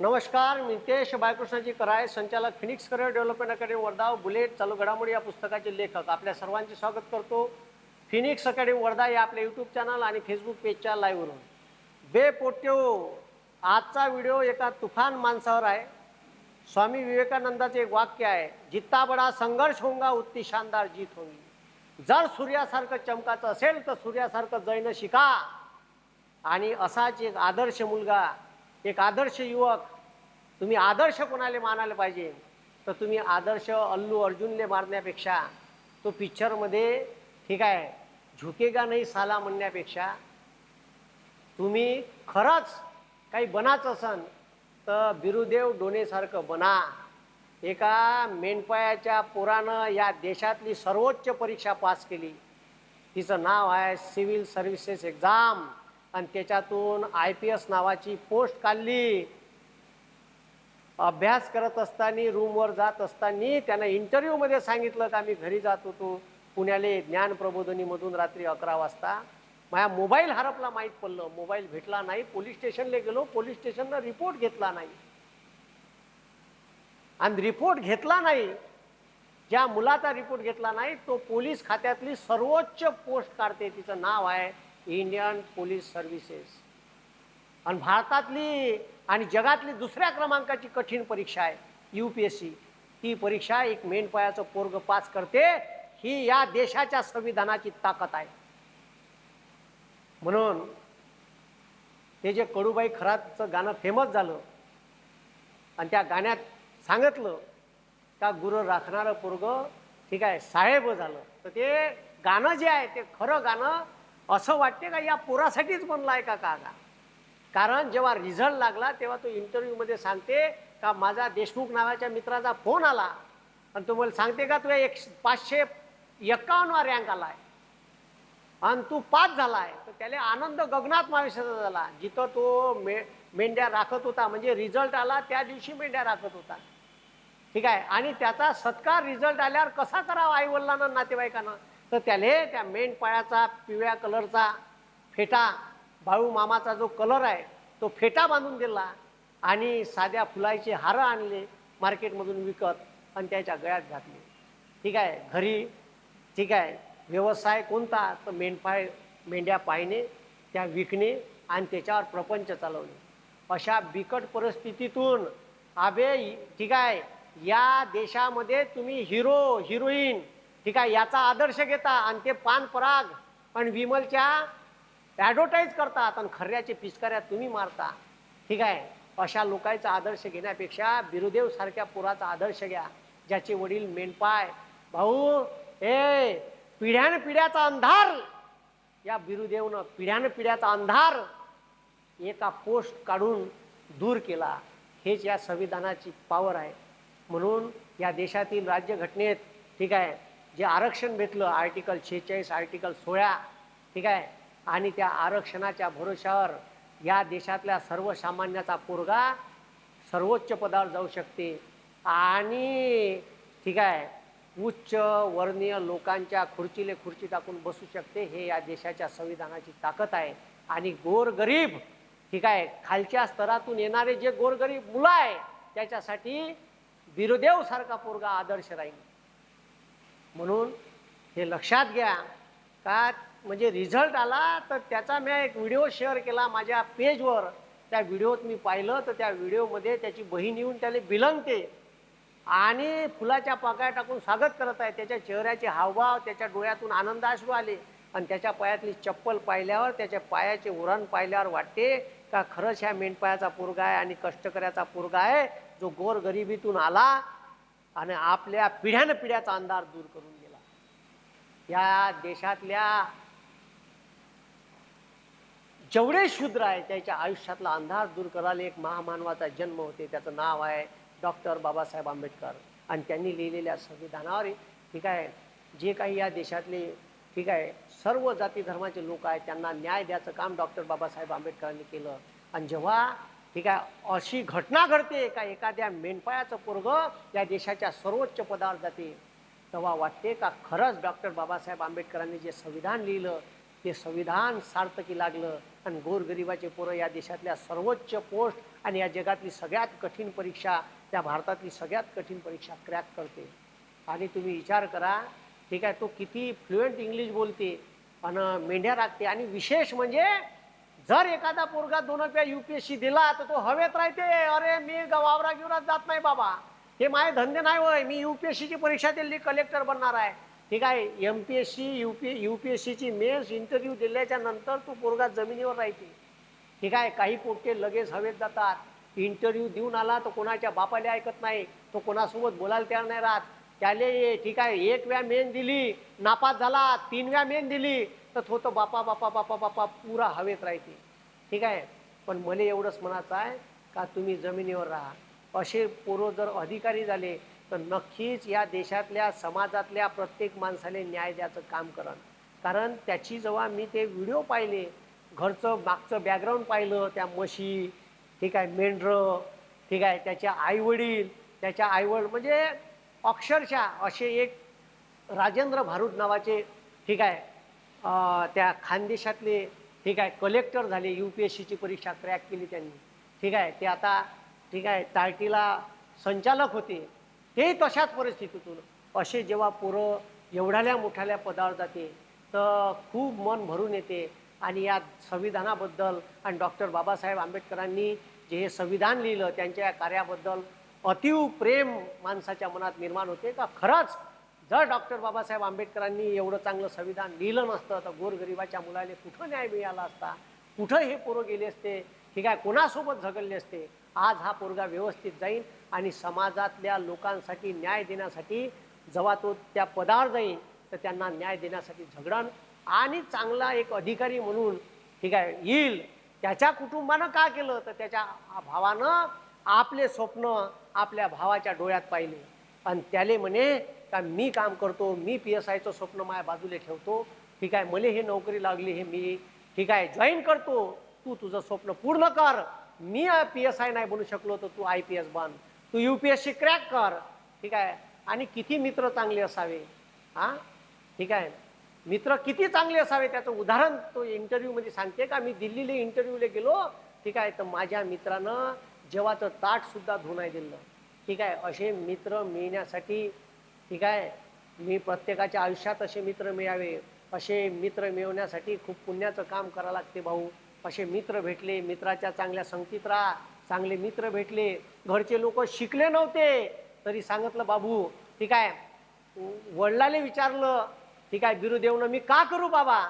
नमस्कार मी नितेश बाळकृष्णाजी कराय संचालक phoenix career development academy Wardha bullet चालू घडामोडी या पुस्तकाचे लेखक. आपल्या सर्वांचे स्वागत करतो फिनिक्स अकॅडमी वर्धा या आपल्या यूट्यूब चॅनल आणि फेसबुक पेजच्या लाईव्हवरून बेपोट्यो आजचा व्हिडिओ एका तुफान माणसावर आहे. स्वामी विवेकानंदाचे एक वाक्य आहे जित्ता बडा संघर्ष होंगा उत्ती शानदार जीत होंगी जर सूर्यासारखं चमकाचं असेल तर सूर्यासारखं जैन शिका. आणि असाच एक आदर्श मुलगा एक आदर्श युवक तुम्ही आदर्श कोणाला मानायला पाहिजे? तर तुम्ही आदर्श अल्लू अर्जुनले मारण्यापेक्षा तो पिक्चरमध्ये ठीक आहे झुकेगा नाही साला म्हणण्यापेक्षा तुम्ही खरंच काही बनाच असन तर बिरुदेव डोनेसारखं बना. एका मेंढपायाच्या पोरानं या देशातली सर्वोच्च परीक्षा पास केली. तिचं नाव आहे सिव्हिल सर्व्हिसेस एक्झाम. आणि त्याच्यातून आय पी एस नावाची पोस्ट काढली. अभ्यास करत असताना रूमवर जात असताना त्यानं इंटरव्ह्यूमध्ये सांगितलं का मी घरी जात होतो. पुण्याले ज्ञान प्रबोधनीमधून रात्री अकरा वाजता. माझ्या मोबाईल हरपला माहीत पडलं. मोबाईल भेटला नाही. पोलीस स्टेशनला गेलो. पोलीस स्टेशनला रिपोर्ट घेतला नाही. आणि रिपोर्ट घेतला नाही. ज्या मुलाचा रिपोर्ट घेतला नाही तो पोलीस खात्यातली सर्वोच्च पोस्ट काढते. तिचं नाव आहे इंडियन पोलीस सर्व्हिसेस. आणि भारतातली आणि जगातली दुसऱ्या क्रमांकाची कठीण परीक्षा आहे. यू पी एस सी ती परीक्षा एक मेंढपायाचं पोरग पास करते. ही या देशाच्या संविधानाची ताकद आहे. म्हणून ते जे कडूबाई खराचं गाणं फेमस झालं आणि त्या गाण्यात सांगितलं का गुरु राखणारं पोरग ठीक आहे साहेब झालं. तर ते गाणं जे आहे ते खरं गाणं असं वाटते का या पोरासाठीच बनलं आहे का का कारण जेव्हा रिझल्ट लागला तेव्हा तो इंटरव्ह्यूमध्ये सांगते का माझा देशमुख नावाच्या मित्राचा फोन आला. आणि तो मला सांगते का तुला एक पाचशे एक्कावन्नवा रँक आला आहे आणि तू पास झाला आहे तर त्याला आनंद गगनात मावेशाचा झाला. जिथं तो मे मेंढ्या राखत होता म्हणजे रिझल्ट आला त्या दिवशी मेंढ्या राखत होता. ठीक आहे? आणि त्याचा सत्कार रिझल्ट आल्यावर कसा करावा आई वडिलांना नातेवाईकांना? तर त्याले त्या मेंढपाळाचा पिवळ्या कलरचा फेटा भाऊ मामाचा जो कलर आहे तो फेटा बांधून दिला आणि साध्या फुलाचे हारं आणले मार्केटमधून विकत आणि त्याच्या गळ्यात घातले. ठीक आहे घरी ठीक आहे व्यवसाय कोणता? तर मेंढपाय मेंढ्या पाळणे त्या विकणे आणि त्याच्यावर प्रपंच चालवणे. अशा बिकट परिस्थितीतून आबे ठीक आहे या देशामध्ये तुम्ही हिरो हिरोईन ठीक आहे याचा आदर्श घेता आणि ते पान पराग पण विमलच्या ॲडव्हर्टाईज करतात आणि खऱ्याचे पिचकाऱ्या तुम्ही मारता. ठीक आहे? अशा लोकांचा आदर्श घेण्यापेक्षा बिरुदेव सारख्या पुराचा आदर्श घ्या. ज्याचे वडील मेंढपाय भाऊ ए पिढ्यान पिढ्याचा अंधार. या बिरुदेवनं पिढ्यान पिढ्याचा अंधार एका पोस्ट काढून दूर केला. हेच या संविधानाची पावर आहे. म्हणून या देशातील राज्यघटनेत ठीक आहे जे आरक्षण भेटलं आर्टिकल शेहेचाळीस आर्टिकल सोळा ठीक आहे आणि त्या आरक्षणाच्या भरोशावर या देशातल्या सर्वसामान्याचा पोरगा सर्वोच्च पदावर जाऊ शकते. आणि ठीक आहे उच्च वर्णीय लोकांच्या खुर्चीले खुर्ची टाकून बसू शकते हे या देशाच्या संविधानाची ताकद आहे. आणि गोरगरीब ठीक आहे खालच्या स्तरातून येणारे जे गोरगरीब मुलं आहे त्याच्यासाठी बिरुदेव सारखा पोरगा आदर्श राहील. म्हणून हे लक्षात घ्या का म्हणजे रिझल्ट आला तर त्याचा मी एक व्हिडिओ शेअर केला माझ्या पेजवर. त्या व्हिडिओत मी पाहिलं तर त्या व्हिडिओमध्ये त्याची बहीण येऊन त्याला बिलंगते. आणि फुलाच्या पाकळ्या टाकून स्वागत करत आहे. त्याच्या चेहऱ्याचे हावभाव त्याच्या डोळ्यातून आनंद अश्रू आले. आणि त्याच्या पायातली चप्पल पाहिल्यावर त्याच्या पायाचे उरण पाहिल्यावर वाटते का खरंच ह्या मेंढपायाचा पोरगा आहे आणि कष्टकऱ्याचा पोरगा आहे. जो गोरगरिबीतून आला आणि आपल्या पिढ्यानपिढ्याचा अंधार दूर करून गेला. या देशातल्या जेवढे शूद्र आहे त्याच्या आयुष्यातला अंधार दूर करायला एक महामानवाचा जन्म होते. त्याचं नाव आहे डॉक्टर बाबासाहेब आंबेडकर. आणि त्यांनी लिहिलेल्या संविधानावर ठीक आहे जे काही या देशातले ठीक आहे सर्व जाती धर्माचे लोक आहेत त्यांना न्याय द्यायचं काम डॉक्टर बाबासाहेब आंबेडकरांनी केलं. आणि जेव्हा ठीक आहे अशी घटना घडते का एखाद्या मेंढपायाचं पोरग या देशाच्या सर्वोच्च पदावर जाते तेव्हा वाटते का खरंच डॉक्टर बाबासाहेब आंबेडकरांनी जे संविधान लिहिलं ते संविधान सार्थकी लागलं आणि गोरगरिबाचे पोरं या देशातल्या सर्वोच्च पोस्ट आणि या जगातली सगळ्यात कठीण परीक्षा त्या भारतातली सगळ्यात कठीण परीक्षा क्रॅक करते. आणि तुम्ही विचार करा ठीक आहे तो किती फ्लुएंट इंग्लिश बोलते आणि मेंढ्या राखते. आणि विशेष म्हणजे जर एखादा पोरगा दोन रुपया युपीएससी दिला तर तो हवेत राहते. अरे मी वावरा गिवरात जात नाही बाबा. हे माझे धंदे नाही होय. मी युपीएससीची परीक्षा दिली कलेक्टर बनणार आहे. ठीक आहे M P S C U P U P S सीची मेन्स इंटरव्ह्यू दिल्याच्या नंतर तो पोरगा जमिनीवर राहते. ठीक आहे काही पोटके लगेच हवेत जातात. इंटरव्ह्यू देऊन आला तर कोणाच्या बापाले ऐकत नाही तो कोणासोबत बोलायला तयार नाही राहत. त्याले ठीक आहे एक व्या मेन दिली नापास झाला तीन व्या मेन दिली तर तो बापा बापा बापा बापा पुरा हवेत राहते. ठीक आहे पण मला एवढंच म्हणायचं आहे का तुम्ही जमिनीवर राहा. असे पोरं जर अधिकारी झाले तर नक्कीच या देशातल्या समाजातल्या प्रत्येक माणसाने न्याय द्यायचं काम करन कारण त्याची जेव्हा मी ते व्हिडिओ पाहिले घरचं मागचं बॅकग्राऊंड पाहिलं त्या म्हशी ठीक आहे मेंढरं ठीक आहे त्याच्या आईवडील त्याच्या आईवडील म्हणजे अक्षरशः असे एक राजेंद्र भारूड नावाचे ठीक आहे त्या खानदेशातले ठीक आहे कलेक्टर झाले यू पी एस सीची परीक्षा क्रॅक केली त्यांनी. ठीक आहे ते आता ठीक आहे तार्टीला संचालक होते. तेही तशाच परिस्थितीतून असे जेव्हा पोरं एवढ्याल्या मोठ्याल्या पदावर जाते तर खूप मन भरून येते. आणि या संविधानाबद्दल आणि डॉक्टर बाबासाहेब आंबेडकरांनी जे हे संविधान लिहिलं त्यांच्या या कार्याबद्दल अतीव प्रेम माणसाच्या मनात निर्माण होते का? खरंच जर डॉक्टर बाबासाहेब आंबेडकरांनी एवढं चांगलं संविधान लिहिलं नसतं तर गोरगरिबाच्या मुलाला कुठं न्याय मिळाला असता? कुठं हे पोरं गेले असते? ठीक आहे कोणासोबत झगडले असते? आज हा पोरगा व्यवस्थित जाईल आणि समाजातल्या लोकांसाठी न्याय देण्यासाठी जेव्हा तो त्या पदावर जाईल तर त्यांना न्याय देण्यासाठी झगडण आणि चांगला एक अधिकारी म्हणून ठीक आहे येईल. त्याच्या कुटुंबानं का केलं? तर त्याच्या भावानं आपले स्वप्न आपल्या भावाच्या डोळ्यात पाहिले. आणि त्याले म्हणे का मी काम करतो मी पी एस आयचं स्वप्न माझ्या बाजूला ठेवतो. ठीक आहे मला हे नोकरी लागली हे मी ठीक आहे जॉईन करतो. तू तुझं स्वप्न पूर्ण कर. मी पी एस आय नाही बनू शकलो तर तू आय पी एस बन. तू U P S C crack कर. ठीक आहे? आणि किती मित्र चांगले असावे? हां? ठीक आहे? मित्र किती चांगले असावे त्याचं उदाहरण तो इंटरव्ह्यूमध्ये सांगते का? मी दिल्लीला इंटरव्ह्यूला गेलो. ठीक आहे? तर माझ्या मित्रानं जेवाचं ताटसुद्धा धुनाय दिलं. ठीक आहे? असे मित्र मिळण्यासाठी ठीक आहे? मी प्रत्येकाच्या आयुष्यात असे मित्र मिळावे. असे मित्र मिळवण्यासाठी खूप पुण्याचं काम करावं लागते भाऊ. असे मित्र भेटले मित्राच्या चांगल्या संगतीत राहा. चांगले मित्र भेटले. घरचे लोक शिकले नव्हते. तरी सांगितलं बाबू ठीक आहे वडिलाले विचारलं ठीक आहे बिरुदेवनं मी का करू बाबा?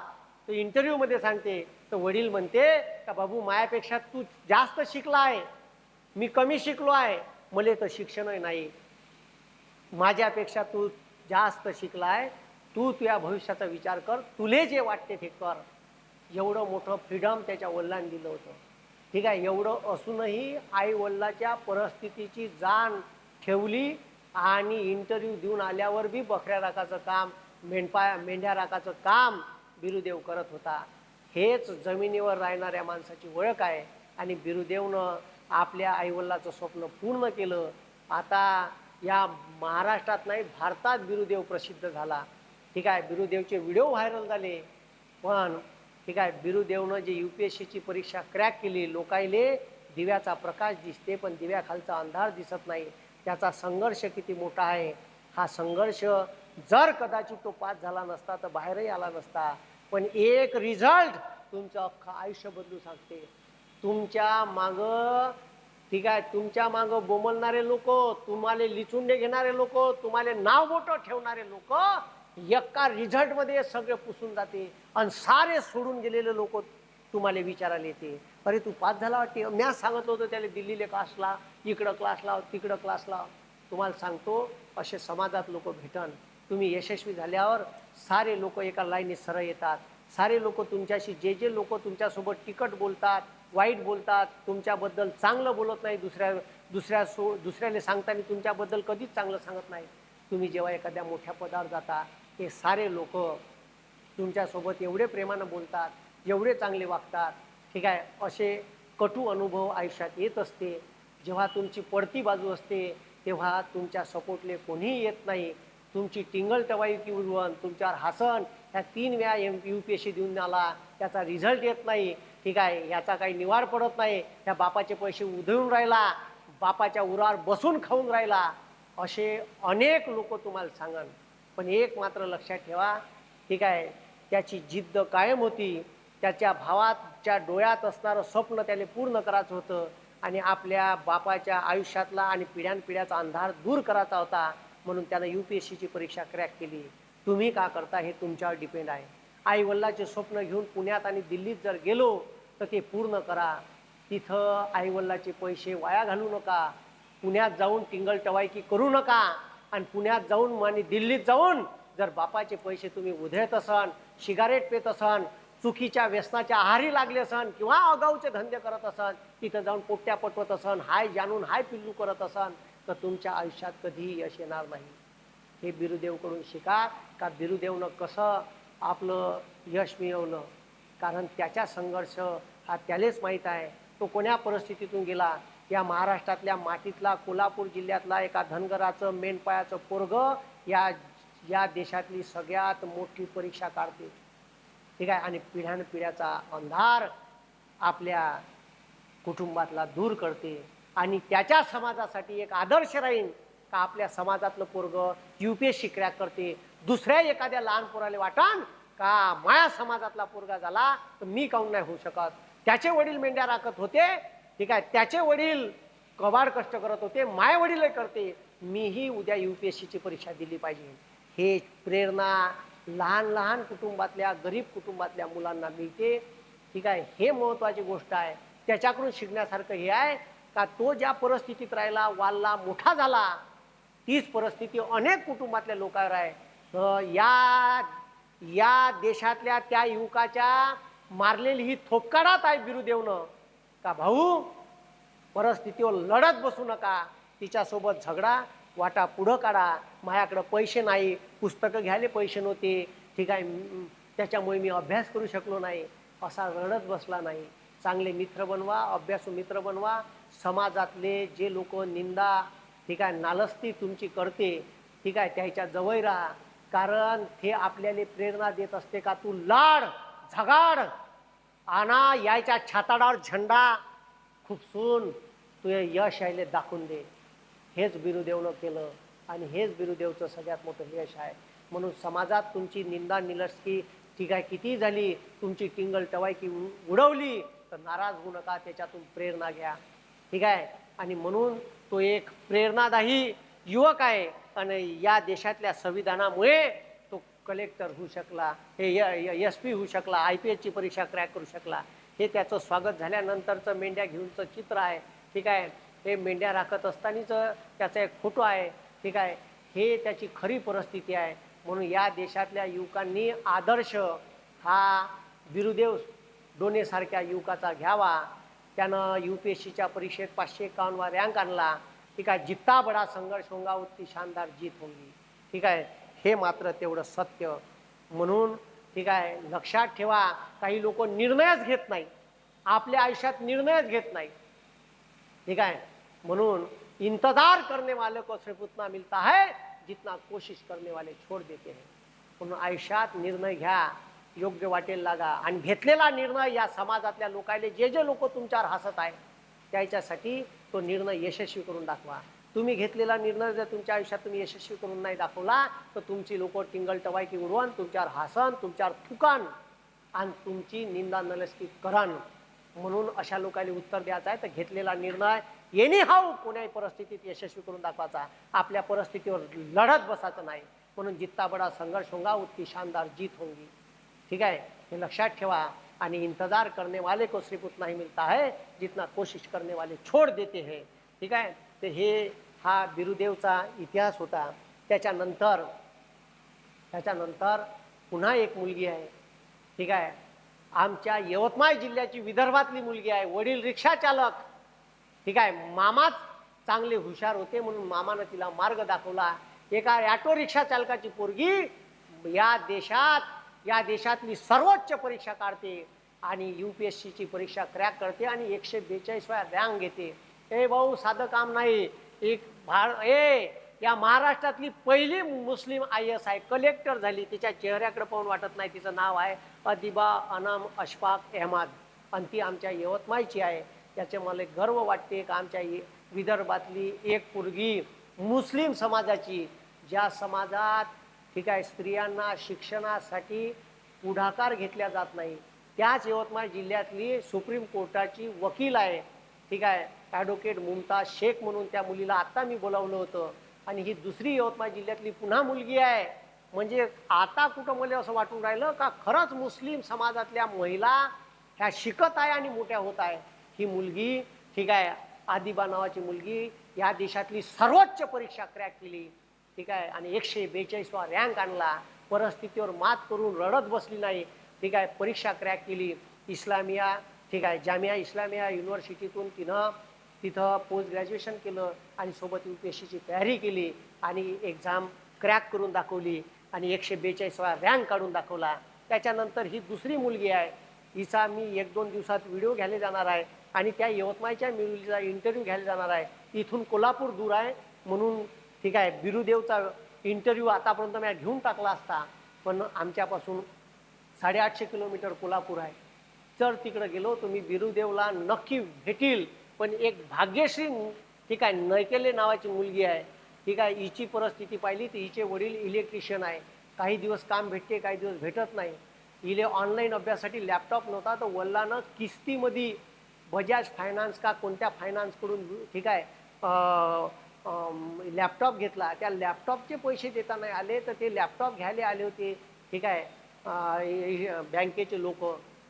तो इंटरव्ह्यूमध्ये सांगते. तर वडील म्हणते का बाबू मायापेक्षा तू जास्त शिकला आहे. मी कमी शिकलो आहे. मले तर शिक्षणही नाही. माझ्यापेक्षा तू जास्त शिकलाय तू तुझ्या भविष्याचा विचार कर. तुले जे वाटते ते कर. एवढं मोठं फ्रीडम त्याच्या वडिलांनी दिलं होतं. ठीक आहे एवढं असूनही आई वडिलाच्या परिस्थितीची जाण ठेवली आणि इंटरव्ह्यू देऊन आल्यावर बी बकऱ्या राखाचं काम मेंढपा मेंढ्या राखाचं काम बिरुदेव करत होता. हेच जमिनीवर राहणाऱ्या माणसाची ओळख आहे आणि बिरुदेवनं आपल्या आईवडिलाचं स्वप्न पूर्ण केलं. आता या महाराष्ट्रात नाही भारतात बिरुदेव प्रसिद्ध झाला. ठीक आहे बिरुदेवचे व्हिडिओ व्हायरल झाले. पण ठीक आहे बिरुदेवनं जे यू पी एस सीची परीक्षा क्रॅक केली लोकायले दिव्याचा प्रकाश दिसते पण दिव्याखालचा अंधार दिसत नाही. त्याचा संघर्ष किती मोठा आहे. हा संघर्ष जर कदाचित तो पास झाला नसता तर बाहेरही आला नसता. पण एक रिझल्ट तुमचं अख्खं आयुष्य बदलू सांगते. तुमच्या मागं ठीक आहे तुमच्या मागं बोमलणारे लोक तुम्हाला लिचुंडे घेणारे लोक तुम्हाला नाव बोटं ठेवणारे लोक एका रिझल्टमध्ये सगळे पुसून जाते आणि सारे सोडून गेलेले लोक तुम्हाला विचारायला येते. अरे तू पास झाला वाटते? मी सांगत होतो त्याला दिल्लीला क्लास लाव इकडं क्लास लाव तिकडं क्लास लाव तुम्हाला सांगतो असे समाजात लोक भेटन. तुम्ही यशस्वी झाल्यावर सारे लोक एका लाईनीत सरळ येतात. सारे लोक तुमच्याशी जे जे लोक तुमच्यासोबत तिकट बोलतात वाईट बोलतात तुमच्याबद्दल चांगलं बोलत नाही दुसऱ्या दुसऱ्या सो दुसऱ्याने सांगताना तुमच्याबद्दल कधीच चांगलं सांगत नाही. तुम्ही जेव्हा एखाद्या मोठ्या पदावर जाता हे सारे लोक तुमच्यासोबत एवढे प्रेमानं बोलतात एवढे चांगले वागतात. ठीक आहे? असे कटू अनुभव आयुष्यात येत असते. जेव्हा तुमची पडती बाजू असते तेव्हा तुमच्या सपोर्टले कोणीही येत नाही. तुमची टिंगल टवाई की उडवण तुमच्यावर हसन ह्या तीन वेळा M U P S C देऊन आला त्याचा रिझल्ट येत नाही. ठीक आहे? याचा काही निवाड पडत नाही. त्या बापाचे पैसे उधळून राहिला बापाच्या उरावर बसून खाऊन राहिला. असे अनेक लोक तुम्हाला सांगन. पण एक मात्र लक्षात ठेवा ठीक आहे? त्याची जिद्द कायम होती. त्याच्या भावाच्या डोळ्यात असणारं स्वप्न त्याने पूर्ण करायचं होतं आणि आपल्या बापाच्या आयुष्यातला आणि पिढ्यानपिढ्याचा अंधार दूर करायचा होता म्हणून त्यानं यू पी एस सीची परीक्षा क्रॅक केली. तुम्ही का करता हे तुमच्यावर डिपेंड आहे. आई वल्लाचे स्वप्न घेऊन पुण्यात आणि दिल्लीत जर गेलो तर ते पूर्ण करा. तिथं आई पैसे वाया घालू नका. पुण्यात जाऊन टिंगल टवायकी करू नका. आणि पुण्यात जाऊन आणि दिल्लीत जाऊन जर बापाचे पैसे तुम्ही उधळत असन सिगारेट पेत असन चुकीच्या व्यसनाच्या आहारी लागले असन किंवा अगाऊचे धंदे करत असन तिथं जाऊन पोट्या पटवत असन हाय जाणून हाय पिल्लू करत असन तर तुमच्या आयुष्यात कधीही यश येणार नाही. हे बिरुदेवकडून शिका का बिरुदेवनं कसं आपलं यश मिळवलं? कारण त्याचा संघर्ष हा त्यालाच माहीत आहे. तो कोण्या परिस्थितीतून गेला? या महाराष्ट्रातल्या मातीतला कोल्हापूर जिल्ह्यातला एका धनगराचं मेंढपाळाचं पोरग या या देशातली सगळ्यात मोठी परीक्षा काढते. ठीक आहे? आणि पिढ्यानपिढ्याचा अंधार आपल्या कुटुंबातला दूर करते. आणि त्याच्या समाजासाठी एक आदर्श राहीन का आपल्या समाजातलं पोरग U P S C crack करते. दुसऱ्या एखाद्या लहान पोराला वाटान का माया समाजातला पोरगा झाला तर मी काऊन नाही होऊ शकत? त्याचे वडील मेंढ्या राखत होते. ठीक आहे? त्याचे वडील कबाड कष्ट करत होते माय वडील करते. मीही उद्या यू पी एस सीची परीक्षा दिली पाहिजे. हे प्रेरणा लहान लहान कुटुंबातल्या गरीब कुटुंबातल्या मुलांना मिळते. ठीक आहे? हे महत्त्वाची गोष्ट आहे. त्याच्याकडून शिकण्यासारखं हे आहे का तो ज्या परिस्थितीत राहिला वालला मोठा झाला तीच परिस्थिती अनेक कुटुंबातल्या लोकांवर आहे. तर या या देशातल्या त्या युवकाच्या मारलेली ही थोपकाडात आहे बिरुदेवनं. का भाऊ? परिस्थितीवर लढत बसू नका. तिच्यासोबत झगडा वाटा पुढं काढा. माझ्याकडं पैसे नाही. पुस्तकं घ्यायला पैसे नव्हते. ठीक आहे त्याच्यामुळे मी अभ्यास करू शकलो नाही. असा रडत बसला नाही. चांगले मित्र बनवा अभ्यासू मित्र बनवा. समाजातले जे लोक निंदा ठीक आहे नालस्ती तुमची करते ठीक आहे त्याच्याजवळ राहा. कारण ते आपल्याला प्रेरणा देत असते का? तू लाड झगाड. आणा यायच्या छाताडावर झेंडा. खूप सून तुझे यश यायले दाखवून दे. हेच बिरुदेवनं केलं आणि हेच बिरुदेवचं सगळ्यात मोठं यश आहे. म्हणून समाजात तुमची निंदा निलस्की ठीक आहे किती झाली? तुमची टिंगल टवायकी उ- उडवली? तर नाराज होऊ नका त्याच्यातून प्रेरणा घ्या. ठीक आहे आणि म्हणून तो एक प्रेरणादायी युवक आहे. आणि या देशातल्या संविधानामुळे कलेक्टर होऊ शकला हे एस पी होऊ शकला आय पी एसची परीक्षा क्रॅक करू शकला हे त्याचं स्वागत झाल्यानंतरचं मेंढ्या घेऊनचं चित्र आहे ठीक आहे? हे मेंढ्या राखत असतानाच त्याचा एक फोटो आहे ठीक आहे? हे त्याची खरी परिस्थिती आहे. म्हणून या देशातल्या युवकांनी आदर्श हा बिरुदेव डोनेसारख्या युवकाचा घ्यावा. त्यानं यू पी एस सीच्या परीक्षेत पाचशे एकावन्नवा रँक आणला. ठीक आहे? जित्ता बडा संघर्ष होंगा उत्ती शानदार जीत होंगी ठीक आहे? हे मात्र तेवढं सत्य. म्हणून ठीक आहे लक्षात ठेवा काही लोक निर्णयच घेत नाही आपल्या आयुष्यात निर्णयच घेत नाही ठीक आहे? म्हणून इंतजार करने वाले को सिर्फ उतना मिलता है जितना कोशिश करने वाले छोड़ देते हैं. म्हणून आयुष्यात निर्णय घ्या योग्य वाटेल लागा. आणि घेतलेला निर्णय या समाजातल्या लोकायले जे जे लोक तुमच्यावर हसत आहे त्याच्यासाठी तो निर्णय यशस्वी करून दाखवा. तुम्ही घेतलेला निर्णय जर तुमच्या आयुष्यात तुम्ही यशस्वी करून नाही दाखवला तर तुमची लोक टिंगल टवायकी उडवण तुमच्यावर हसन तुमच्यावर थुकान आणि तुमची निंदा नलस्की करान. म्हणून अशा लोकांनी उत्तर द्यायचं आहे तर घेतलेला निर्णय येणे हाव कोण्याही परिस्थितीत यशस्वी करून दाखवायचा आपल्या परिस्थितीवर लढत बसायचं नाही. म्हणून जित्ता बडा संघर्ष होंगा उत्ती शानदार जीत होंगी ठीक आहे? हे लक्षात ठेवा आणि इंतजार करने वाले को सिर्फ उतना ही मिलता है जितना कोशिश करने वाले छोड़ देते हैं. ठीक आहे? तर हे हा बिरुदेवचा इतिहास होता. त्याच्यानंतर त्याच्यानंतर पुन्हा एक मुलगी आहे. ठीक आहे? आमच्या यवतमाळ जिल्ह्याची विदर्भातली मुलगी आहे. वडील रिक्षा चालक. ठीक आहे? मामाच चांगले हुशार होते म्हणून मामानं तिला मार्ग दाखवला. एका ॲटो रिक्षा चालकाची पोरगी या देशात या देशातली सर्वोच्च परीक्षा काढते आणि यू पी एस सीची परीक्षा क्रॅक करते आणि एकशे बेचाळीस वेळा रँक घेते. हे भाऊ साधं काम नाही. एक भार ए या महाराष्ट्रातली पहिली Muslim I S I collector झाली. तिच्या चेहऱ्याकडे पाहून वाटत नाही तिचं नाव आहे. अदिबा अनाम अशफाक अहमद. आणि ती आमच्या यवतमाळची आहे. त्याचे मला गर्व वाटते. का आमच्या विदर्भातली एक पोरगी मुस्लिम समाजाची ज्या समाजात ठीक आहे स्त्रियांना शिक्षणासाठी पुढाकार घेतला जात नाही. त्याच यवतमाळ जिल्ह्यातली सुप्रीम कोर्टाची वकील आहे. ठीक आहे ॲडव्होकेट मुमताज शेख म्हणून त्या मुलीला आत्ता मी बोलावलं होतं. आणि ही दुसरी यवतमाळ जिल्ह्यातली पुन्हा मुलगी आहे. म्हणजे आता कुठं मला असं वाटून राहिलं का खरंच मुस्लिम समाजातल्या महिला ह्या शिकत आहे आणि मोठ्या होत आहे. ही मुलगी ठीक आहे आदिबा नावाची मुलगी या देशातली सर्वोच्च परीक्षा क्रॅक केली. ठीक आहे आणि एकशे बेचाळीसवा रँक आणला. परिस्थितीवर मात करून रडत बसली नाही. ठीक आहे परीक्षा क्रॅक केली. इस्लामिया ठीक आहे जामिया इस्लामिया युनिव्हर्सिटीतून तिनं तिथं पोस्ट ग्रॅज्युएशन केलं आणि सोबत यू पी एस सीची तयारी केली आणि एक्झाम क्रॅक करून दाखवली आणि एकशे बेचाळीसवा रँक काढून दाखवला. त्याच्यानंतर ही दुसरी मुलगी आहे हिचा मी एक दोन दिवसात व्हिडिओ घ्यायला जाणार आहे आणि त्या यवतमाळच्या मुलीचा इंटरव्ह्यू घ्यायला जाणार आहे. इथून कोल्हापूर दूर आहे म्हणून ठीक आहे बिरुदेवचा इंटरव्ह्यू आतापर्यंत मी घेऊन टाकला असता. पण आमच्यापासून साडेआठशे किलोमीटर कोल्हापूर आहे. जर तिकडे गेलो तर मी बिरुदेवला नक्की भेटील. पण एक भाग्यश्री ठीक आहे नैकेले नावाची मुलगी आहे. ठीक आहे हिची परिस्थिती पाहिली तर हिचे वडील इलेक्ट्रिशियन आहे. काही दिवस काम भेटते काही दिवस भेटत नाही. हिले ऑनलाईन अभ्यासासाठी लॅपटॉप नव्हता तर वल्लानं किस्तीमध्ये बजाज फायनान्स का कोणत्या फायनान्सकडून ठीक आहे लॅपटॉप घेतला. त्या लॅपटॉपचे पैसे देता नाही आले तर ते लॅपटॉप घ्यायला आले होते. ठीक आहे बँकेचे लोक.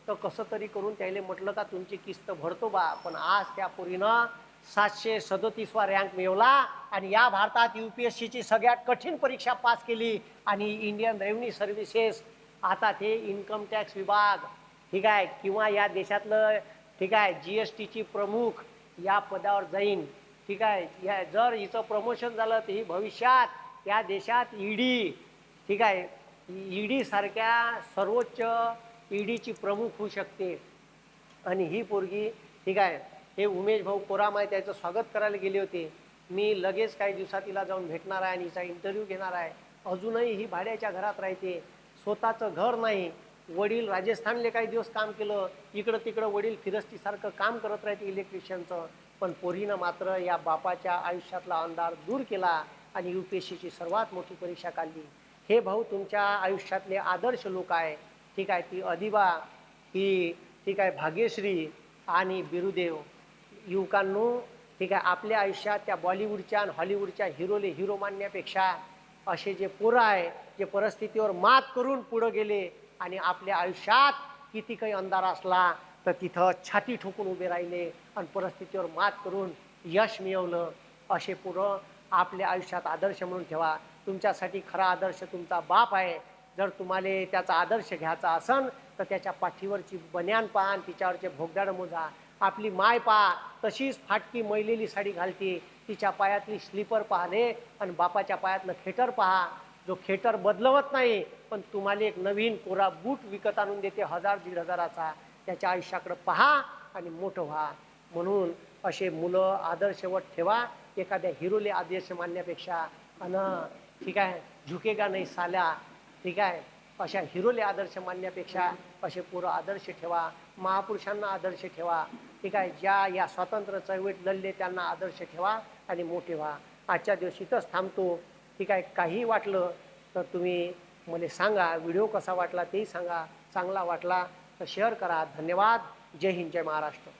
तर कसं तरी करून त्याला म्हटलं का तुमची किस्त भरतो बा पण आज त्या पोरीनं सातशे सदोतीसवा रँक मिळवला आणि या भारतात यू पी एस सीची सगळ्यात कठीण परीक्षा पास केली आणि इंडियन रेव्हन्यू सर्व्हिसेस आता ते इन्कम टॅक्स विभाग ठीक आहे किंवा या देशातलं ठीक आहे जी एस टीची प्रमुख या पदावर जाईन ठीक आहे या जर हिचं प्रमोशन झालं तर ही भविष्यात या देशात ईडी ठीक आहे ई डीसारख्या सर्वोच्च ईडीची प्रमुख होऊ शकते. आणि ही पोरगी ठीक आहे हे उमेश भाऊ कोराम आहे त्याचं स्वागत करायला गेले होते. मी लगेच काही दिवसात तिला जाऊन भेटणार आहे आणि हिचा इंटरव्ह्यू घेणार आहे. अजूनही ही भाड्याच्या घरात राहते. स्वतःचं घर नाही. वडील राजस्थानले काही दिवस काम केलं. इकडं तिकडं वडील फिरस्तीसारखं काम करत राहते इलेक्ट्रिशियनचं. पण पोरीनं मात्र या बापाच्या आयुष्यातला अंधार दूर केला आणि यू पी एस सीची सर्वात मोठी परीक्षा काढली. हे भाऊ तुमच्या आयुष्यातले आदर्श लोक आहे. ठीक आहे ती अधिबा ही ठीक आहे भाग्यश्री आणि बिरुदेव. युवकांनो ठीक आहे आपल्या आयुष्यात त्या बॉलिवूडच्या आणि हॉलिवूडच्या हिरोले हिरो मानण्यापेक्षा असे जे पोरं आहे जे परिस्थितीवर मात करून पुढं गेले आणि आपल्या आयुष्यात किती काही अंधार असला तर तिथं छाती ठोकून उभे राहिले आणि परिस्थितीवर मात करून यश मिळवलं. असे पुरं आपल्या आयुष्यात आदर्श म्हणून ठेवा. तुमच्यासाठी खरा आदर्श तुमचा बाप आहे. जर तुम्हाला त्याचा आदर्श घ्यायचा असन तर त्याच्या पाठीवरची बन्यान पहा आणि तिच्यावरचे भोगदाड मोजा. आपली माय पहा तशीच फाटकी मैलेली साडी घालते. तिच्या पायातली स्लीपर पाहणे आणि बापाच्या पायातलं खेटर पहा. जो खेटर बदलवत नाही पण तुम्हाला एक नवीन कोरा बूट विकत आणून देते हजार दीड हजाराचा. त्याच्या आयुष्याकडं पहा आणि मोठं व्हा. म्हणून असे मुलं आदर्शवत ठेवा एखाद्या हिरोले आदर्श मानण्यापेक्षा. अन ठीक आहे झुकेगा नाही साल्या? ठीक आहे? अशा हिरोले आदर्श मानण्यापेक्षा असे पोरं आदर्श ठेवा महापुरुषांना आदर्श ठेवा ठीक आहे? ज्या या स्वातंत्र्य चळवळीत लढले त्यांना आदर्श ठेवा आणि मोठे व्हा. आजच्या दिवशी इथंच थांबतो. ठीक आहे? काही वाटलं तर तुम्ही मला सांगा. व्हिडिओ कसा वाटला तेही सांगा. चांगला वाटला तर शेअर करा. धन्यवाद. जय हिंद. जय महाराष्ट्र.